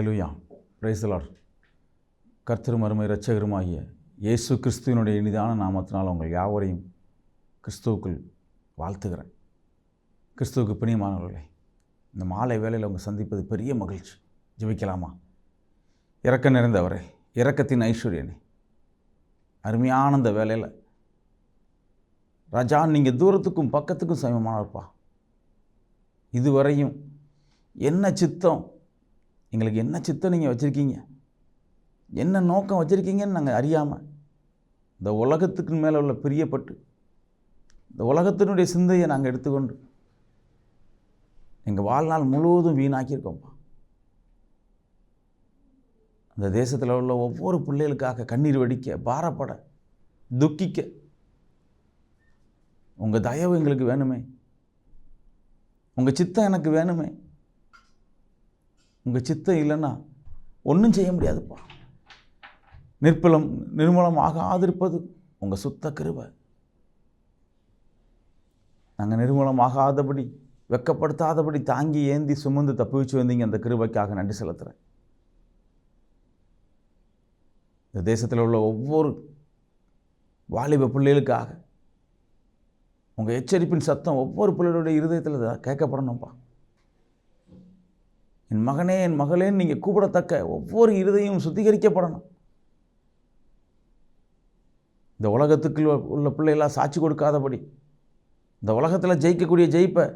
ஹalleluya பிரைஸ்லார் கர்த்தரும் அருமை இரட்சகருமாகிய இயேசு கிறிஸ்துவனுடைய இனிதான நாமத்தினால் உங்கள் யாவரையும் கிறிஸ்துவுக்குள் வாழ்த்துகிறேன். கிறிஸ்துவுக்கு பிணியமானவர்களே இந்த மாலை வேளையில் உங்கள் சந்திப்பது பெரிய மகிழ்ச்சி. ஜிபிக்கலாமா? இறக்க நிறைந்தவரே இறக்கத்தின் ஐஸ்வர்யனே. அருமையான அந்த வேலையில் ராஜா நீங்கள் தூரத்துக்கும் பக்கத்துக்கும் சமயமானவர்ப்பா இதுவரையும் என்ன சித்தம் எங்களுக்கு என்ன சித்தம் நீங்கள் வச்சுருக்கீங்க? என்ன நோக்கம் வச்சுருக்கீங்கன்னு நாங்கள் அறியாமல் இந்த உலகத்துக்கு மேலே உள்ள பிரியப்பட்டு இந்த உலகத்தினுடைய சிந்தையை நாங்கள் எடுத்துக்கொண்டு எங்கள் வாழ்நாள் முழுவதும் வீணாக்கியிருக்கோம்ப்பா. அந்த தேசத்தில் உள்ள ஒவ்வொரு பிள்ளைகளுக்காக கண்ணீர் வெடிக்க பாரப்பட துக்கிக்க உங்கள் தயவு எங்களுக்கு வேணுமே. உங்கள் சித்தம் எனக்கு வேணுமே. உங்கள் சித்தம் இல்லைன்னா ஒன்றும் செய்ய முடியாதுப்பா. நிற்பலம் நிர்மூலமாக ஆதிருப்பது உங்கள் சுத்த கிருபை. நாங்கள் நிர்மூலமாகாதபடி வெக்கப்படுத்தாதபடி தாங்கி ஏந்தி சுமந்து தப்பிச்சு வந்தீங்க அந்த கிருபைக்காக நன்றி செலுத்துகிறேன் இந்த தேசத்தில் உள்ள ஒவ்வொரு வாலிப பிள்ளைகளுக்காக உங்கள் எச்சரிப்பின் சத்தம் ஒவ்வொரு பிள்ளைகளுடைய இருதயத்தில் கேட்கப்படணும்ப்பா என் மகனே என் மகளேன்னு நீங்கள் கூப்பிடத்தக்க ஒவ்வொரு இருதையும் சுத்திகரிக்கப்படணும். இந்த உலகத்துக்குள்ள உள்ள பிள்ளைகளாக சாட்சி கொடுக்காதபடி இந்த உலகத்தில் ஜெயிக்கக்கூடிய ஜெயிப்பை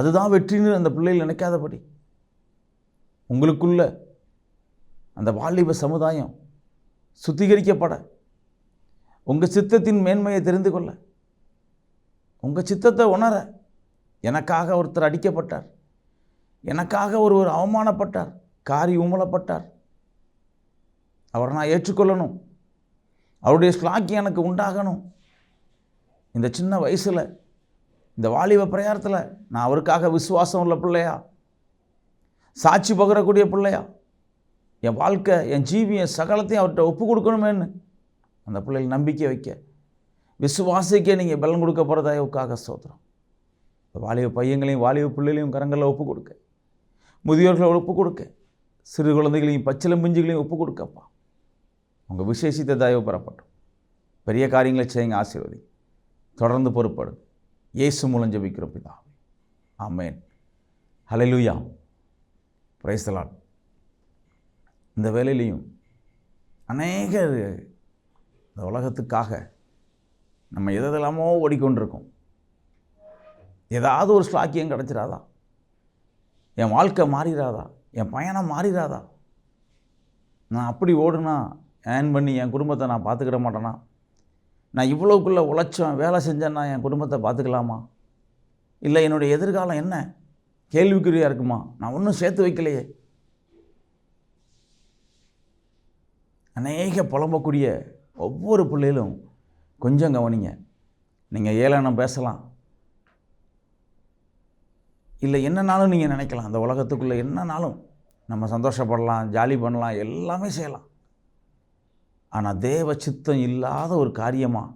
அதுதான் வெற்றின்னு அந்த பிள்ளைகள் நினைக்காதபடி உங்களுக்குள்ள அந்த வாலிப சமுதாயம் சுத்திகரிக்கப்பட உங்கள் சித்தத்தின் மேன்மையை தெரிந்து கொள்ள உங்கள் சித்தத்தை உணர எனக்காக ஒருத்தர் அடிக்கப்பட்டார். எனக்காக ஒருவர் அவமானப்பட்டார் காரி உமலப்பட்டார் அவரை நான் ஏற்றுக்கொள்ளணும். அவருடைய ஸ்லாக்கி எனக்கு உண்டாகணும். இந்த சின்ன வயசில் இந்த வாலிப பிரயாரத்தில் நான் அவருக்காக விசுவாசம் உள்ள பிள்ளையா? சாட்சி பகிரக்கூடிய பிள்ளையா? என் வாழ்க்கை என் ஜீவி என் சகலத்தையும் அவர்கிட்ட ஒப்பு கொடுக்கணுமேன்னு அந்த பிள்ளைகள் நம்பிக்கை வைக்க. விசுவாசிக்க நீங்கள் பலன் கொடுக்க போகிறதாயவுக்காக சோதரம் இந்த வாலிப பையங்களையும் வாலிப பிள்ளைகளையும் கரங்களில் ஒப்பு கொடுக்க. முதியோர்களை ஒப்பு கொடுக்க. சிறு குழந்தைகளையும் பச்சிலம் பிஞ்சுகளையும் ஒப்பு கொடுக்கப்பா. உங்கள் விசேஷித்த தயவு பெறப்பட்டோம் பெரிய காரியங்களை செய்யுங்க ஆசீர்வதி தொடர்ந்து பொறுப்படும் இயேசு மூலம் ஜெபிக்கிறோம் பிதா ஆமேன். ஹலலூயா பிரைஸ் இந்த வேலையிலையும் அநேகர் இந்த உலகத்துக்காக நம்ம எதெல்லாமோ ஓடிக்கொண்டிருக்கோம். ஏதாவது ஒரு ஸ்லாக்கியம் கிடச்சிடாதான் என் வாழ்க்கை மாறிடாதா என் பயணம் மாறிடாதா நான் அப்படி ஓடுனா ஏர்ன் பண்ணி என் குடும்பத்தை நான் பார்த்துக்கிட மாட்டேனா? நான் இவ்வளோக்குள்ளே உழைச்சேன் வேலை செஞ்சேன்னா என் குடும்பத்தை பார்த்துக்கலாமா இல்லை என்னுடைய எதிர்காலம் என்ன? கேள்விக்குறியாக இருக்குமா? நான் ஒன்றும் சேர்த்து வைக்கலையே. அநேக புலம்பக்கூடிய ஒவ்வொரு பிள்ளைகளும் கொஞ்சம் கவனிங்க. நீங்கள் ஏளனம் பேசலாம். இல்லை என்னனாலும் நீங்கள் நினைக்கலாம். அந்த உலகத்துக்குள்ளே என்னனாலும் நம்ம சந்தோஷப்படலாம் ஜாலி பண்ணலாம் எல்லாமே செய்யலாம். ஆனால் தேவ சித்தம் இல்லாத ஒரு காரியமாக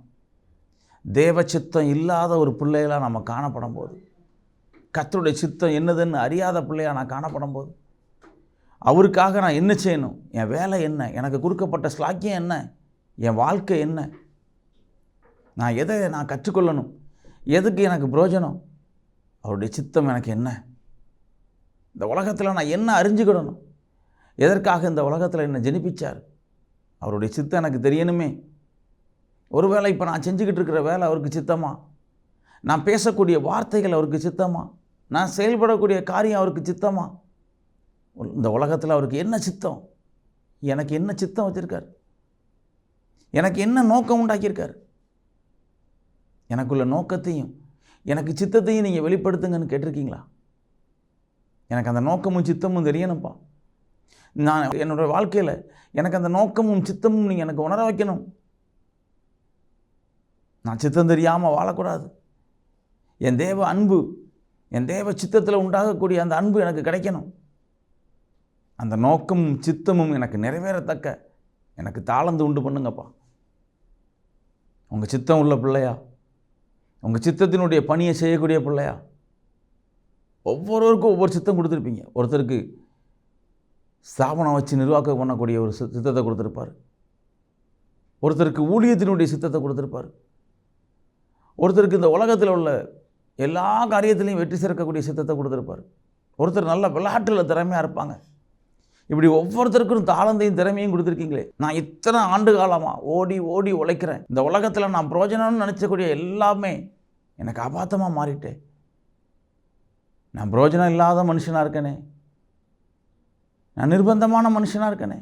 தேவ சித்தம் இல்லாத ஒரு பிள்ளைகளாக நம்ம காணப்படும் போது கத்தருடைய சித்தம் என்னதுன்னு அறியாத பிள்ளையாக நான் காணப்படும் போது அவருக்காக நான் என்ன செய்யணும்? என் வேலை என்ன? எனக்கு கொடுக்கப்பட்ட ஸ்லாக்கியம் என்ன? என் வாழ்க்கை என்ன? நான் எதை நான் கற்றுக்கொள்ளணும்? எதுக்கு எனக்கு பிரயோஜனம்? அவருடைய சித்தம் எனக்கு என்ன? இந்த உலகத்தில் நான் என்ன அறிஞ்சுக்கிடணும்? எதற்காக இந்த உலகத்தில் என்னை ஜெனிப்பிச்சார்? அவருடைய சித்தம் எனக்கு தெரியணுமே. ஒருவேளை இப்போ நான் செஞ்சுக்கிட்டு இருக்கிற வேலை அவருக்கு சித்தமா? நான் பேசக்கூடிய வார்த்தைகள் அவருக்கு சித்தமா? நான் செயல்படக்கூடிய காரியம் அவருக்கு சித்தமா? இந்த உலகத்தில் அவருக்கு என்ன சித்தம்? எனக்கு என்ன சித்தம் வச்சுருக்கார்? எனக்கு என்ன நோக்கம் உண்டாக்கியிருக்கார்? எனக்குள்ள நோக்கத்தையும் எனக்கு சித்தத்தையும் நீங்கள் வெளிப்படுத்துங்கன்னு கேட்டிருக்கீங்களா? எனக்கு அந்த நோக்கமும் சித்தமும் தெரியணும்ப்பா நான் என்னோடய வாழ்க்கையில் எனக்கு அந்த நோக்கமும் சித்தமும் நீங்கள் எனக்கு உணர வைக்கணும். நான் சித்தம் தெரியாமல் வாழக்கூடாது. என் தேவ அன்பு என் தேவ சித்தத்தில் உண்டாகக்கூடிய அந்த அன்பு எனக்கு கிடைக்கணும். அந்த நோக்கமும் சித்தமும் எனக்கு நிறைவேறத்தக்க எனக்கு தாளந்து உண்டு பண்ணுங்கப்பா. உங்கள் சித்தம் உள்ள பிள்ளையா? உங்கள் சித்தத்தினுடைய பணியை செய்யக்கூடிய பிள்ளையா? ஒவ்வொருவருக்கும் ஒவ்வொரு சித்தம் கொடுத்துருப்பீங்க. ஒருத்தருக்கு ஸ்தாபனம் வச்சு நிர்வாகம் பண்ணக்கூடிய ஒரு சி- சித்தத்தை கொடுத்துருப்பார். ஒருத்தருக்கு ஊழியத்தினுடைய சித்தத்தை கொடுத்துருப்பார். ஒருத்தருக்கு இந்த உலகத்தில் உள்ள எல்லா காரியத்திலையும் வெற்றி சேர்க்கக்கூடிய சித்தத்தை கொடுத்துருப்பார். ஒருத்தர் நல்ல விளையாட்டில் திறமையாக இருப்பாங்க. இப்படி ஒவ்வொருத்தருக்கும் தாளந்தையும் திறமையும் கொடுத்துருக்கீங்களே. நான் இத்தனை ஆண்டு காலமாக ஓடி ஓடி உழைக்கிறேன். இந்த உலகத்தில் நான் பிரயோஜனம்னு நினச்சக்கூடிய எல்லாமே எனக்கு அபாத்தமாக மாறிட்டேன் நான் பிரயோஜனம் இல்லாத மனுஷனாக இருக்கேனே. நான் நிர்பந்தமான மனுஷனாக இருக்கேனே.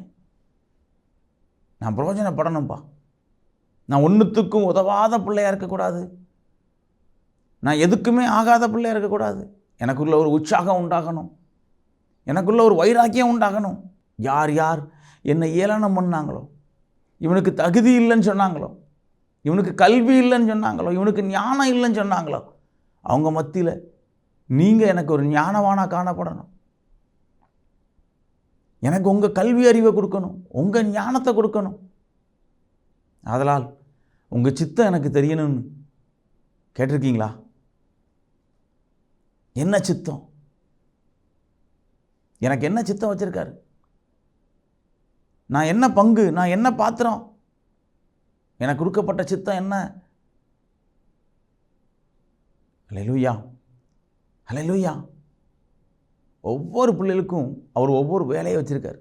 நான் பிரயோஜனப்படணும்ப்பா நான் ஒன்றுத்துக்கும் உதவாத பிள்ளையாக இருக்கக்கூடாது. நான் எதுக்குமே ஆகாத பிள்ளையாக இருக்கக்கூடாது. எனக்குள்ள ஒரு உற்சாகம் உண்டாகணும். எனக்குள்ள ஒரு வைராக்கியம் உண்டாகணும். யார் யார்? என்னை ஏளனம் பண்ணாங்களோ? இவனுக்கு தகுதி இல்லைன்னு சொன்னாங்களோ? இவனுக்கு கல்வி இல்லைன்னு சொன்னாங்களோ? இவனுக்கு ஞானம் இல்லைன்னு சொன்னாங்களோ? அவங்க மத்தியில் நீங்கள் எனக்கு ஒரு ஞானவானாக காணப்படணும். எனக்கு உங்கள் கல்வி அறிவை கொடுக்கணும். உங்கள் ஞானத்தை கொடுக்கணும். அதனால் உங்கள் சித்தம் எனக்கு தெரியணும்னு கேட்டிருக்கீங்களா? என்ன சித்தம்? எனக்கு என்ன சித்தம் வச்சுருக்காரு? நான் என்ன பங்கு? நான் என்ன பாத்திரம்? எனக்கு கொடுக்கப்பட்ட சித்தம் என்ன? அலையலூயா அலையலூயா ஒவ்வொரு பிள்ளைகளுக்கும் அவர் ஒவ்வொரு வேலையை வச்சுருக்கார்.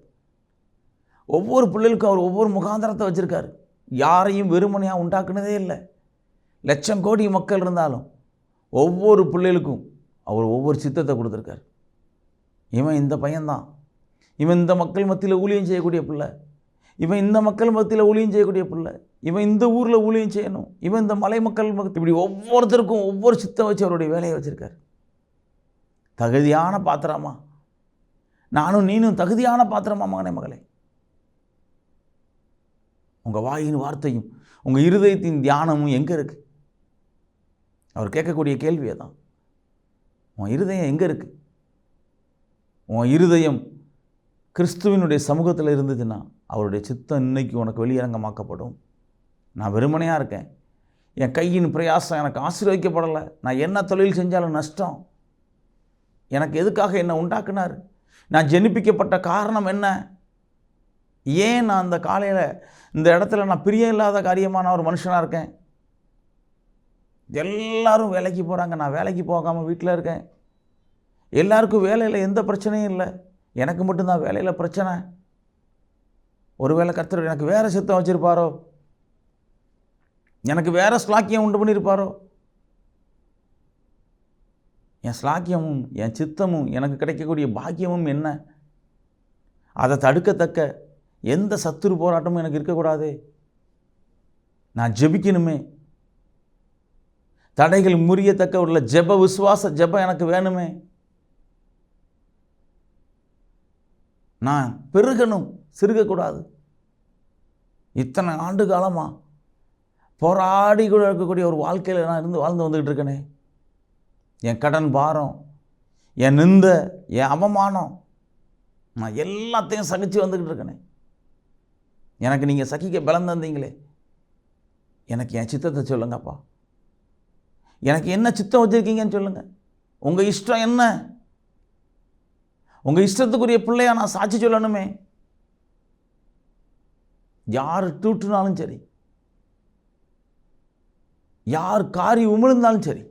ஒவ்வொரு பிள்ளைகளுக்கும் அவர் ஒவ்வொரு முகாந்திரத்தை வச்சுருக்காரு. யாரையும் வெறுமனையாக உண்டாக்குனதே இல்லை. லட்சம் கோடி மக்கள் இருந்தாலும் ஒவ்வொரு பிள்ளைகளுக்கும் அவர் ஒவ்வொரு சித்தத்தை கொடுத்துருக்காரு. இவன் இந்த பையன்தான். இவன் இந்த மக்கள் மத்தியில் ஊழியம் செய்யக்கூடிய பிள்ளை. இவன் இந்த மக்கள் மத்தியில் ஊழியம் செய்யக்கூடிய பிள்ளை. இவன் இந்த ஊரில் ஊழியம் செய்யணும். இவன் இந்த மலை மக்கள் மக்கள் இப்படி ஒவ்வொருத்தருக்கும் ஒவ்வொரு சித்தம் வச்சு அவருடைய வேலையை வச்சுருக்கார். தகுதியான பாத்திரமா? நானும் நீனும் தகுதியான பாத்திரமா மகனே மகளே? உங்கள் வாயின் வார்த்தையும் உங்கள் இருதயத்தின் தியானமும் எங்கே இருக்குது அவர் கேட்கக்கூடிய கேள்வியை தான் உன் இருதயம் எங்கே இருக்குது உன் இருதயம் கிறிஸ்துவினுடைய சமூகத்தில் இருந்துச்சுன்னா அவருடைய சித்தம் இன்னைக்கு உனக்கு வெளியரங்கமாக்கப்படும். நான் வெறுமனையாக இருக்கேன். என் கையின் பிரயாசம் எனக்கு ஆசீர்வதிக்கப்படலை. நான் என்ன தொழில் செஞ்சாலும் நஷ்டம். எனக்கு எதுக்காக என்னை உண்டாக்குனார்? நான் ஜெனிப்பிக்கப்பட்ட காரணம் என்ன? ஏன் நான் அந்த காலையில் இந்த இடத்துல நான் பிரியம் இல்லாத காரியமான ஒரு மனுஷனாக இருக்கேன்? எல்லாரும் வேலைக்கு போகிறாங்க நான் வேலைக்கு போகாமல் வீட்டில் இருக்கேன். எல்லாருக்கும் வேலையில் எந்த பிரச்சனையும் இல்லை. எனக்கு மட்டும்தான் வேலையில் பிரச்சனை. ஒருவேளை கர்த்தர் எனக்கு வேறு சித்தம் வச்சுருப்பாரோ? எனக்கு வேறு ஸ்லாக்கியம் உண்டு பண்ணியிருப்பாரோ என் ஸ்லாக்கியமும் என் சித்தமும் எனக்கு கிடைக்கக்கூடிய பாக்கியமும் என்ன? அதை தடுக்கத்தக்க எந்த சத்துரு போராட்டமும் எனக்கு இருக்கக்கூடாது. நான் ஜெபிக்கணுமே. தடைகள் முறியத்தக்க உள்ள ஜெப விசுவாச ஜெபம் எனக்கு வேணுமே. நான் பெருகணும் சிறுகக்கூடாது. இத்தனை ஆண்டு காலமாக போராடி கூட இருக்கக்கூடிய ஒரு வாழ்க்கையில் நான் இருந்து வாழ்ந்து வந்துக்கிட்டு இருக்கேனே. என் கடன் பாரம் என் நிந்த என் அவமானம் நான் எல்லாத்தையும் சகிச்சு வந்துக்கிட்டு இருக்கேனே. எனக்கு நீங்கள் சகிக்க பலம் தந்தீங்களே. எனக்கு என் சித்தத்தை சொல்லுங்கப்பா. எனக்கு என்ன சித்தம் வச்சுருக்கீங்கன்னு சொல்லுங்கள் உங்கள் இஷ்டம் என்ன? உங்கள் இஷ்டத்துக்குரிய பிள்ளையா நான் சாட்சி சொல்லணுமே. யார் தூட்டுனாலும் சரி யார் காரி உமிழ்ந்தாலும் சரி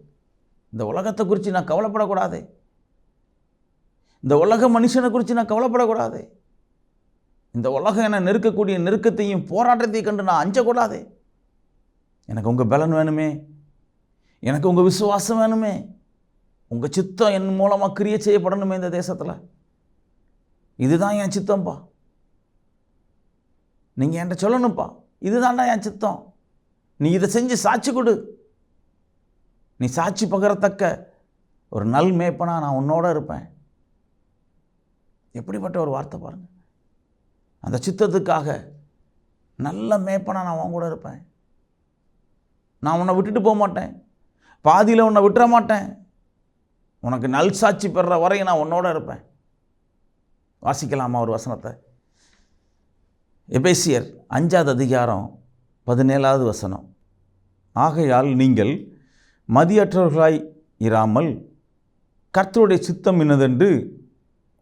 இந்த உலகத்தை குறித்து நான் கவலைப்படக்கூடாது. இந்த உலக மனுஷனை குறித்து நான் கவலைப்படக்கூடாது. இந்த உலகம் என்னை நெருக்கக்கூடிய நெருக்கத்தையும் போராட்டத்தையும் கண்டு நான் அஞ்சக்கூடாது. எனக்கு உங்கள் பலன் வேணுமே. எனக்கு உங்கள் விசுவாசம் வேணுமே. உங்கள் சித்தம் என் மூலமாக கிரியை செய்யப்படணுமே இந்த தேசத்தில். இதுதான் என் சித்தம்ப்பா நீங்கள் என்கிட்ட சொல்லணும்ப்பா. இதுதான்டா என் சித்தம். நீ இதை செஞ்சு சாட்சி கொடு. நீ சாட்சி பகரத்தக்க ஒரு நல் மேய்ப்பனா நான் உன்னோட இருப்பேன். எப்படிப்பட்ட ஒரு வார்த்தை பாருங்க. அந்த சித்தத்துக்காக நல்ல மேய்ப்பனா நான் உன் கூட இருப்பேன். நான் உன்னை விட்டுட்டு போக மாட்டேன். பாதியில் உன்னை விட்டுற மாட்டேன். உனக்கு நல் சாட்சி பெறுற வரையும் நான் உன்னோட இருப்பேன். வாசிக்கலாமா ஒரு வசனத்தை? எபேசியர் அஞ்சாவது அதிகாரம் பதினேழாவது வசனம். ஆகையால் நீங்கள் மதியற்றவர்களாய் இராமல் கர்த்தருடைய சித்தம் என்னதென்று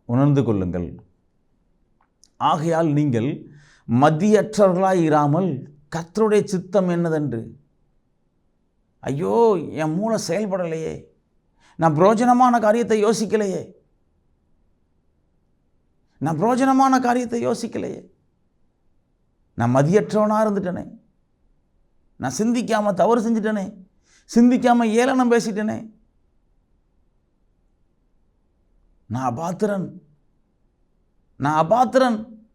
உணர்ந்து கொள்ளுங்கள். ஆகையால் நீங்கள் மதியற்றவர்களாய் இராமல் கர்த்தருடைய சித்தம் என்னதென்று? ஐயோ என் மூளை செயல்படலையே. நான் பிரோஜனமான காரியத்தை யோசிக்கலையே. நான் பிரோஜனமான காரியத்தை யோசிக்கலையே. நான் மதியற்றவனாக இருந்துட்டேனே. நான் சிந்திக்காமல் தவறு செஞ்சிட்டேனே. சிந்திக்காமல் ஏளனம் பேசிட்டேனே. நான் அபாத்திரன். நான் அபாத்திரன்.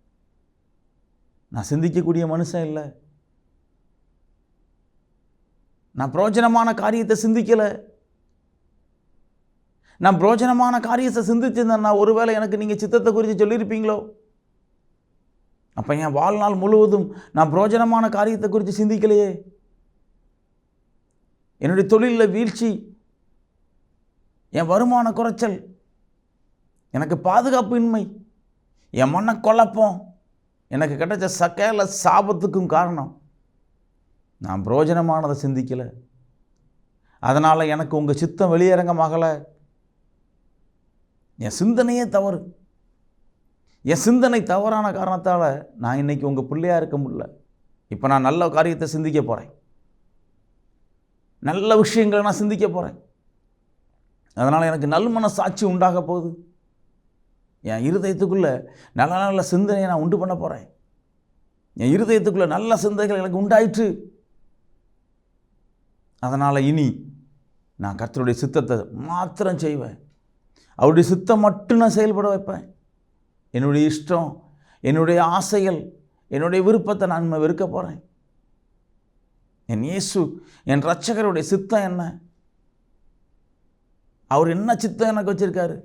நான் சிந்திக்கக்கூடிய மனுஷன் இல்லை. நான் பிரோஜனமான காரியத்தை சிந்திக்கலை. நான் பிரோஜனமான காரியத்தை சிந்திச்சிருந்தேன்னா ஒருவேளை எனக்கு நீங்கள் சித்தத்தை குறித்து சொல்லியிருப்பீங்களோ? அப்போ என் வாழ்நாள் முழுவதும் நான் பிரோஜனமான காரியத்தை குறித்து சிந்திக்கலையே. என்னுடைய தொழிலில் வீழ்ச்சி என் வருமான குறைச்சல் எனக்கு பாதுகாப்பு இன்மை என் மன குழப்பம் எனக்கு கிடைச்ச சக்கையில் சாபத்துக்கும் காரணம். நான் பிரோஜனமானதை சிந்திக்கலை. அதனால் எனக்கு உங்கள் சித்தம் வெளியரங்கமாகலை என் சிந்தனையே தவறு. என் சிந்தனை தவறான காரணத்தால் நான் இன்றைக்கி உங்கள் பிள்ளையாக இருக்க முடியல. இப்போ நான் நல்ல காரியத்தை சிந்திக்க போகிறேன் நல்ல விஷயங்களை நான் சிந்திக்க போகிறேன் அதனால் எனக்கு நல்மன சாட்சி உண்டாக போகுது. என் இருதயத்துக்குள்ளே நல்ல நல்ல சிந்தனையை நான் உண்டு பண்ண போகிறேன் என் இருதயத்துக்குள்ளே நல்ல சிந்தனைகள் எனக்கு உண்டாயிற்று. அதனால் இனி நான் கர்த்தருடைய சித்தத்தை மாத்திரம் செய்வேன். அவருடைய சித்தம் மட்டும் நான் செயல்பட வைப்பேன். என்னுடைய இஷ்டம் என்னுடைய ஆசைகள் என்னுடைய விருப்பத்தை நான் வெறுக்க போகிறேன் என் இயேசு என் ரட்சகருடைய சித்தம் என்ன? அவர் என்ன சித்தம் எனக்கு வச்சுருக்காரு?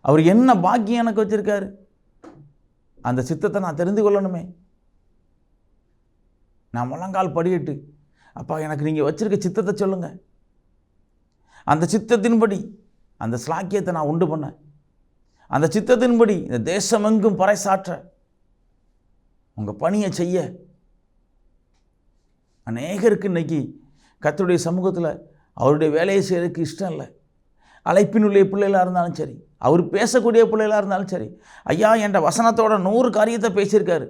அவர் என்ன பாக்கியம் எனக்கு வச்சுருக்காரு? அந்த சித்தத்தை நான் தெரிந்து கொள்ளணுமே. நான் முழங்கால் படியிட்டு அப்பா எனக்கு நீங்கள் வச்சுருக்க சித்தத்தை சொல்லுங்கள் அந்த சித்தத்தின்படி அந்த ஸ்லாக்கியத்தை நான் உண்டு பண்ணேன். அந்த சித்தத்தின்படி இந்த தேசமெங்கும் பறைசாற்ற உங்கள் பணியை செய்ய அநேகருக்கு இன்னைக்கு கத்தருடைய சமூகத்தில் அவருடைய வேலையை செய்யறதுக்கு இஷ்டம் இல்லை. அழைப்பினுடைய பிள்ளைகளாக இருந்தாலும் சரி அவர் பேசக்கூடிய பிள்ளைகளாக இருந்தாலும் சரி ஐயா என்ற வசனத்தோட நூறு காரியத்தை பேசியிருக்காரு.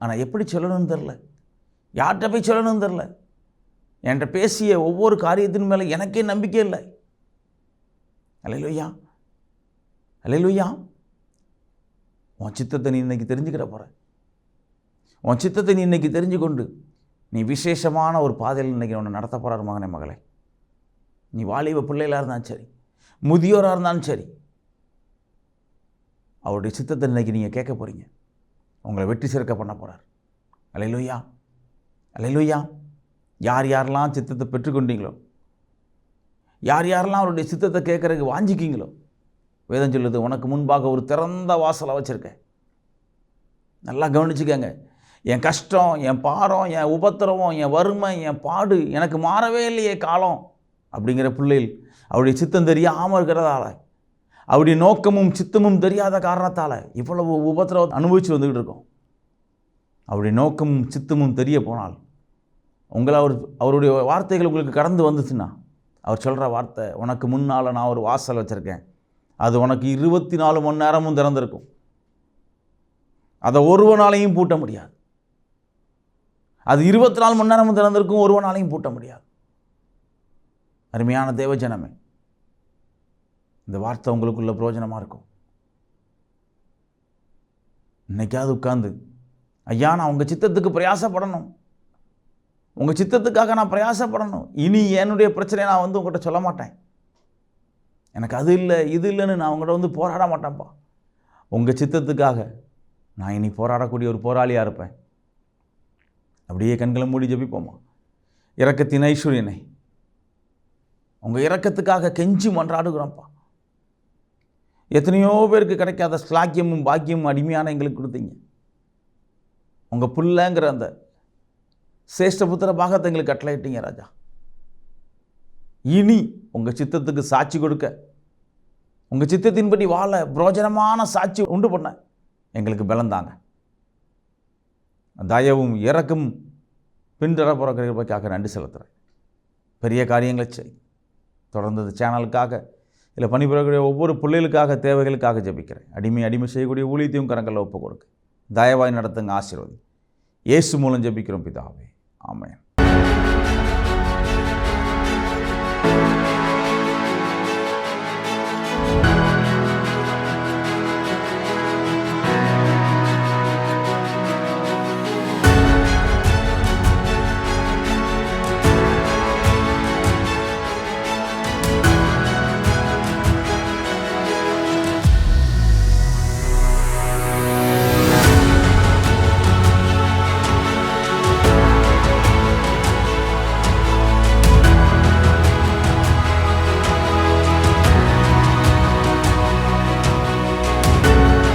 ஆனால் எப்படி சொல்லணும்னு தெரில யார்கிட்ட போய் சொல்லணும்னு தெரில என்கிட்ட பேசிய ஒவ்வொரு காரியத்தின் மேலே எனக்கே நம்பிக்கை இல்லை. அலையிலுயா? அலையிலுயா? உன் சித்தத்தை நீ இன்றைக்கி தெரிஞ்சுக்கிட போகிற உன் சித்தத்தை நீ இன்னைக்கு தெரிஞ்சு கொண்டு நீ விசேஷமான ஒரு பாதையில் இன்னைக்கு உன்னை நடத்த போகிறார் மகனே மகளே. நீ வாலிப பிள்ளைகளாக இருந்தாலும் சரி முதியோராக இருந்தாலும் சரி அவருடைய சித்தத்தை இன்னைக்கு நீங்கள் கேட்க போகிறீங்க உங்களை வெற்றி சேர்க்க பண்ண போகிறார் அலையிலுயா? அலையிலுயா? யார் யாரெல்லாம் சித்தத்தை பெற்றுக்கொண்டீங்களோ யார் யாரெல்லாம் அவருடைய சித்தத்தை கேட்குறதுக்கு வாஞ்சிக்கிங்களோ? வேதம் சொல்லுது உனக்கு முன்பாக ஒரு திறந்த வாசலை வச்சுருக்கேன் நல்லா கவனிச்சுக்கங்க. என் கஷ்டம் என் பாரம் என் உபத்திரவம் என் வறுமை என் பாடு எனக்கு மாறவே இல்லையே காலம். அப்படிங்கிற பிள்ளைகள் அவருடைய சித்தம் தெரியாமல் இருக்கிறதால அவருடைய நோக்கமும் சித்தமும் தெரியாத காரணத்தால் இவ்வளவு உபத்திரவத்தை அனுபவித்து வந்துக்கிட்டு இருக்கோம். அவருடைய நோக்கமும் சித்தமும் தெரிய போனால் உங்களை அவர் அவருடைய வார்த்தைகள் உங்களுக்கு கடந்து வந்துச்சுன்னா அவர் சொல்கிற வார்த்தை உனக்கு முன்னால் நான் ஒரு வாசல் வச்சுருக்கேன். அது உனக்கு இருபத்தி நாலு மணி நேரமும் திறந்திருக்கும். அதை ஒருவனாலையும் பூட்ட முடியாது. அது இருபத்தி நாலு மணி நேரமும் திறந்திருக்கும் ஒருவனாலையும் பூட்ட முடியாது. அருமையான தேவஜனமே இந்த வார்த்தை உங்களுக்குள்ள பிரயோஜனமாக இருக்கும். இன்னைக்காவது உட்காந்து ஐயா நான் உங்கள் சித்தத்துக்கு பிரயாசப்படணும். உங்கள் சித்தத்துக்காக நான் பிரயாசப்படணும். இனி என்னுடைய பிரச்சனையை நான் வந்து உங்கள்கிட்ட சொல்ல மாட்டேன். எனக்கு அது இல்லை இது இல்லைன்னு நான் உங்கள்கிட்ட வந்து போராட மாட்டேன்ப்பா. உங்கள் சித்தத்துக்காக நான் இனி போராடக்கூடிய ஒரு போராளியாக இருப்பேன். அப்படியே கண்களை மூடி ஜெபிப்போமா? இறக்கத்தின் ஐஸ்வர்யனை. உங்கள் இறக்கத்துக்காக கெஞ்சி மன்றாடுகிறோம்ப்பா. எத்தனையோ பேருக்கு கிடைக்காத ஸ்லாக்கியமும் பாக்கியமும் அடிமையான எங்களுக்கு கொடுத்தீங்க. உங்கள் புள்ளங்கிற அந்த சேஷ்டபுத்திர தங்களுக்கு எங்களுக்கு கட்டளையிட்டீங்க ராஜா. இனி உங்கள் சித்தத்துக்கு சாட்சி கொடுக்க உங்கள் சித்தத்தின்படி வாழ புரோஜனமான சாட்சி உண்டு பண்ண எங்களுக்கு பலந்தாங்க தயவும் இறக்கும் பின்தொடர போகிற கிருபைக்காக நன்றி செலுத்துகிறேன் பெரிய காரியங்களை செய். தொடர்ந்து சேனலுக்காக இல்லை பணிபுரியக்கூடிய ஒவ்வொரு பிள்ளைகளுக்காக தேவைகளுக்காக ஜெபிக்கிறேன். அடிமை அடிமை செய்யக்கூடிய ஊழியத்தையும் கரங்களில் ஒப்பு கொடுக்க. தயவாய் நடத்துங்க ஆசீர்வதி. இயேசு மூலம் ஜெபிக்கிறோம் பிதாவே. ஆமென்